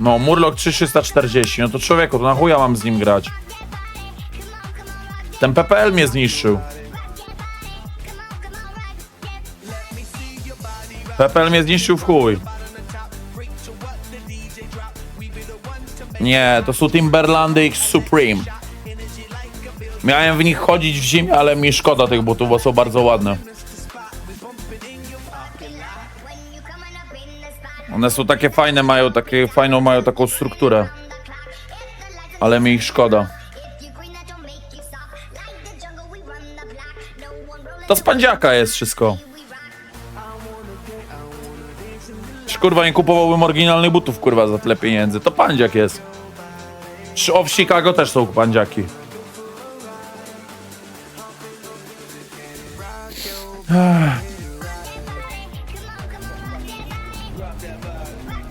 No, Murloc 3340, no to człowieku, to na chuja mam z nim grać. Ten PPL mnie zniszczył. PPL mnie zniszczył w chuj. Nie, to są Timberlandy X Supreme. Miałem w nich chodzić w zimie, ale mi szkoda tych butów, bo są bardzo ładne. One są takie fajne, mają takie fajną, mają taką strukturę. Ale mi ich szkoda. To z pandziaka jest wszystko. Czy, Kurwa, nie kupowałbym oryginalnych butów, kurwa, za tyle pieniędzy. To pandziak jest. Czy o w Chicago też są pandziaki. Ech. Drop that vibe.